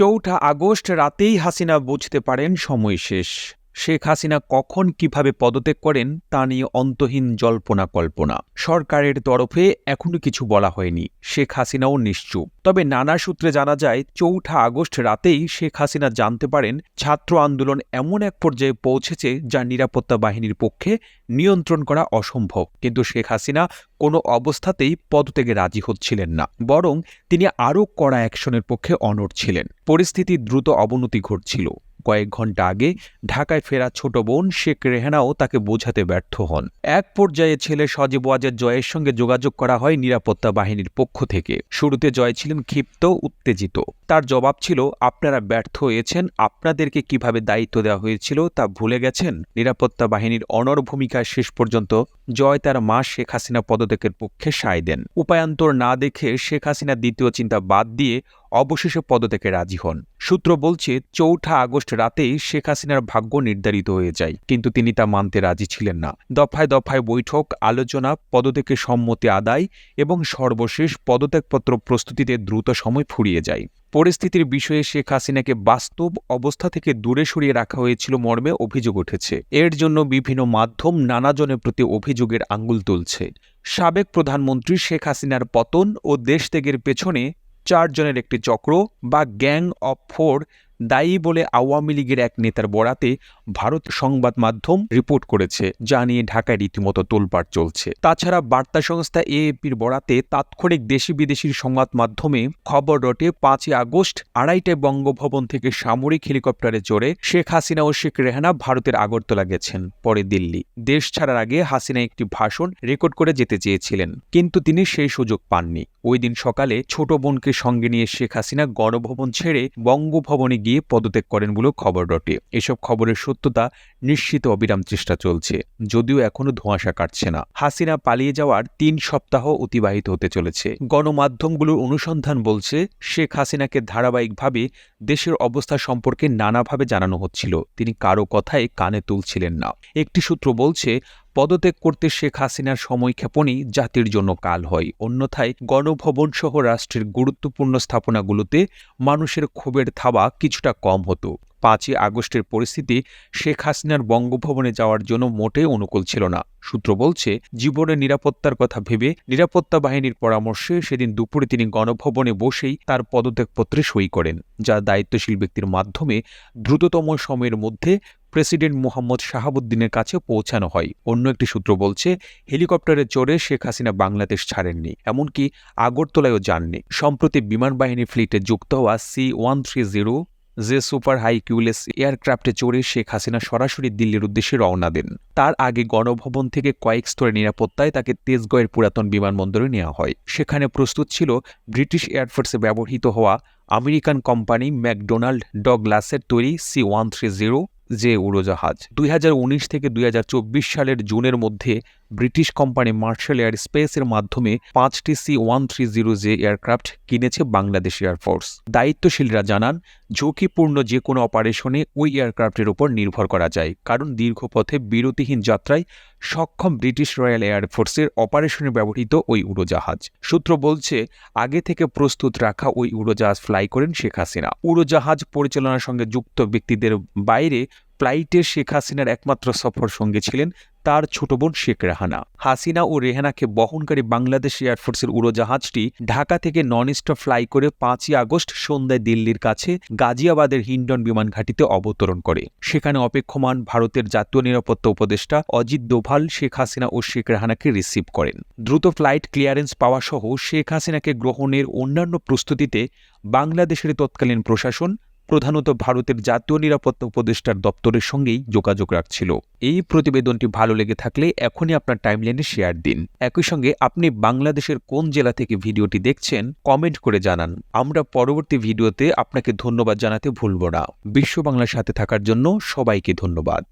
চৌঠা আগস্ট রাতেই হাসিনা বুঝতে পারেন সময় শেষ। শেখ হাসিনা কখন কীভাবে পদত্যাগ করেন তা নিয়ে অন্তহীন জল্পনা কল্পনা সরকারের তরফে এখনও কিছু বলা হয়নি। শেখ হাসিনাও নিশ্চুপ। তবে নানা সূত্রে জানা যায়, চৌঠা আগস্ট রাতেই শেখ হাসিনা জানতে পারেন, ছাত্র আন্দোলন এমন এক পর্যায়ে পৌঁছেছে যা নিরাপত্তা বাহিনীর পক্ষে নিয়ন্ত্রণ করা অসম্ভব। কিন্তু শেখ হাসিনা কোনো অবস্থাতেই পদত্যাগে রাজি হচ্ছিলেন না। বরং তিনি আরও কড়া অ্যাকশনের পক্ষে অনড় ছিলেন। পরিস্থিতি দ্রুত অবনতি ঘটছিল। কয়েক ঘণ্টা আগে ঢাকায় ফেরা ছোট বোন শেখ রেহানাও তাকে বোঝাতে ব্যর্থ হন। এক পর্যায়ে ছেলে সজীব ওয়াজের জয়ের সঙ্গে যোগাযোগ করা হয় নিরাপত্তা বাহিনীর পক্ষ থেকে। শুরুতে জয় ছিলেন ক্ষিপ্ত, উত্তেজিত। তার জবাব ছিল, আপনারা ব্যর্থ হয়েছেন, আপনাদেরকে কীভাবে দায়িত্ব দেওয়া হয়েছিল তা ভুলে গেছেন? নিরাপত্তা বাহিনীর অনর ভূমিকায় শেষ পর্যন্ত জয় তার মা শেখ হাসিনা পদত্যাগের পক্ষে সায় দেন। উপায়ান্তর না দেখে শেখ হাসিনা দ্বিতীয় চিন্তা বাদ দিয়ে অবশেষে পদত্যাগে রাজি হন। সূত্র বলছে, চৌঠা আগস্ট রাতেই শেখ হাসিনার ভাগ্য নির্ধারিত হয়ে যায়, কিন্তু তিনি তা মানতে রাজি ছিলেন না। দফায় দফায় বৈঠক, আলোচনা, পদত্যাগের সম্মতি আদায় এবং সর্বশেষ পদত্যাগপত্র প্রস্তুতিতে দ্রুত সময় ফুরিয়ে যায়। পরিস্থিতির বিষয়ে শেখ হাসিনাকে বাস্তব অবস্থা থেকে দূরে সরিয়ে রাখা হয়েছিল মর্মে অভিযোগ উঠেছে। এর জন্য বিভিন্ন মাধ্যম নানাজনের প্রতি অভিযোগের আঙ্গুল তুলছে। সাবেক প্রধানমন্ত্রী শেখ হাসিনার পতন ও দেশ ত্যাগের পেছনে চারজনের একটি চক্র বা গ্যাং অফ ফোর দায়ী বলে আওয়ামী লীগের এক নেতার বরাতে ভারত সংবাদ মাধ্যম রিপোর্ট করেছে, যা নিয়ে ঢাকায় রীতিমতো তোলপাড় চলছে। তাছাড়া বার্তা সংস্থা এএপির বরাতে তাৎক্ষণিক দেশি বিদেশির সংবাদ মাধ্যমে খবর রটে পাঁচই আগস্ট আড়াইটায় বঙ্গভবন থেকে সামরিক হেলিকপ্টারে চড়ে শেখ হাসিনা ও শেখ রেহানা ভারতের আগরতলা গেছেন, পরে দিল্লি। দেশ ছাড়ার আগে হাসিনা একটি ভাষণ রেকর্ড করে যেতে চেয়েছিলেন, কিন্তু তিনি সেই সুযোগ পাননি। ওই দিন সকালে ছোট বোনকে সঙ্গে নিয়ে শেখ হাসিনা গণভবন ছেড়ে বঙ্গভবনে গিয়ে পদত্যাগ করেন বলেও খবর রটে এসব খবরের সত্যতা নিশ্চিত অবিরাম চেষ্টা চলছে, যদিও এখনও ধোঁয়াশা কাটছে না। হাসিনা পালিয়ে যাওয়ার তিন সপ্তাহ অতিবাহিত হতে চলেছে। গণমাধ্যমগুলোর অনুসন্ধান বলছে, শেখ হাসিনাকে ধারাবাহিকভাবে দেশের অবস্থা সম্পর্কে নানাভাবে জানানো হচ্ছিল। তিনি কারও কথায় কানে তুলছিলেন না। একটি সূত্র বলছে, পদত্যাগ করতে শেখ হাসিনার সময়ক্ষেপণই জাতির জন্য কাল হয়। অন্যথায় গণভবন সহ রাষ্ট্রের গুরুত্বপূর্ণ স্থাপনাগুলোতে মানুষের ক্ষোভের থাবা কিছুটা কম হতো। পাঁচই আগস্টের পরিস্থিতি শেখ হাসিনার বঙ্গভবনে যাওয়ার জন্য মোটেই অনুকূল ছিল না। সূত্র বলছে, জীবনের নিরাপত্তার কথা ভেবে নিরাপত্তা বাহিনীর পরামর্শে সেদিন দুপুরে তিনি গণভবনে বসেই তার পদত্যাগপত্রে সই করেন, যা দায়িত্বশীল ব্যক্তির মাধ্যমে দ্রুততম সময়ের মধ্যে প্রেসিডেন্ট মোহাম্মদ শাহাবুদ্দিনের কাছে পৌঁছানো হয়। অন্য একটি সূত্র বলছে, হেলিকপ্টারে চড়ে শেখ হাসিনা বাংলাদেশ ছাড়েননি, এমনকি আগরতলায়ও যাননি। সম্প্রতি বিমান বাহিনী ফ্লিটে যুক্ত হওয়া C one three zero J super Hercules এয়ারক্রাফটে চড়ে শেখ হাসিনা সরাসরি দিল্লির উদ্দেশ্যে রওনা দেন। তার আগে গণভবন থেকে কয়েক স্তরে নিরাপত্তায় তাকে তেজগয়ের পুরাতন বিমানবন্দরে নেওয়া হয়। সেখানে প্রস্তুত ছিল ব্রিটিশ এয়ারফোর্সে ব্যবহৃত হওয়া আমেরিকান কোম্পানি ম্যাকডোনাল্ড ডগলাসের তৈরি সি ওয়ান থ্রি জিরো যে উড়োজাহাজ। দুই হাজার উনিশ থেকে দুই হাজার চব্বিশ সালের জুনের মধ্যে ব্রিটিশ কোম্পানি মার্শাল এয়ার স্পেসের মাধ্যমে পাঁচটি C one three zero J aircraft কিনেছে বাংলাদেশ এয়ারফোর্স দায়িত্বশীলরা জানান, ঝুঁকিপূর্ণ যে কোনো অপারেশনে ওই এয়ারক্রাফটের উপর নির্ভর করা যায়, কারণ দীর্ঘ পথে বিরতিহীন যাত্রায় সক্ষম ব্রিটিশ রয়্যাল এয়ারফোর্সের অপারেশনে ব্যবহৃত ওই উড়োজাহাজ। সূত্র বলছে, আগে থেকে প্রস্তুত রাখা ওই উড়োজাহাজ ফ্লাই করেন শেখ হাসিনা। উড়োজাহাজ পরিচালনার সঙ্গে যুক্ত ব্যক্তিদের বাইরে ফ্লাইটে শেখ হাসিনার একমাত্র সফর সঙ্গে ছিলেন তার ছোট বোন শেখ রেহানা। হাসিনা ও রেহানাকে বহনকারী বাংলাদেশ এয়ারফোর্সের উড়োজাহাজটি ঢাকা থেকে নন স্টপ ফ্লাই করে পাঁচই আগস্ট সন্ধ্যায় দিল্লির কাছে গাজিয়াবাদের হিন্ডন বিমান ঘাঁটিতে অবতরণ করে। সেখানে অপেক্ষমান ভারতের জাতীয় নিরাপত্তা উপদেষ্টা অজিত দোভাল শেখ হাসিনা ও শেখ রেহানাকে রিসিভ করেন। দ্রুত ফ্লাইট ক্লিয়ারেন্স পাওয়া সহ শেখ হাসিনাকে গ্রহণের অন্যান্য প্রস্তুতিতে বাংলাদেশের তৎকালীন প্রশাসন প্রধানত ভারতের জাতীয় নিরাপত্তা উপদেষ্টার দপ্তরের সঙ্গেই যোগাযোগ রাখছিল। এই প্রতিবেদনটি ভালো লেগে থাকলে এখনই আপনার টাইমলাইনে শেয়ার দিন। একই সঙ্গে আপনি বাংলাদেশের কোন জেলা থেকে ভিডিওটি দেখছেন, কমেন্ট করে জানান। আমরা পরবর্তী ভিডিওতে আপনাকে ধন্যবাদ জানাতে ভুলব না। বিশ্ব বাংলার সাথে থাকার জন্য সবাইকে ধন্যবাদ।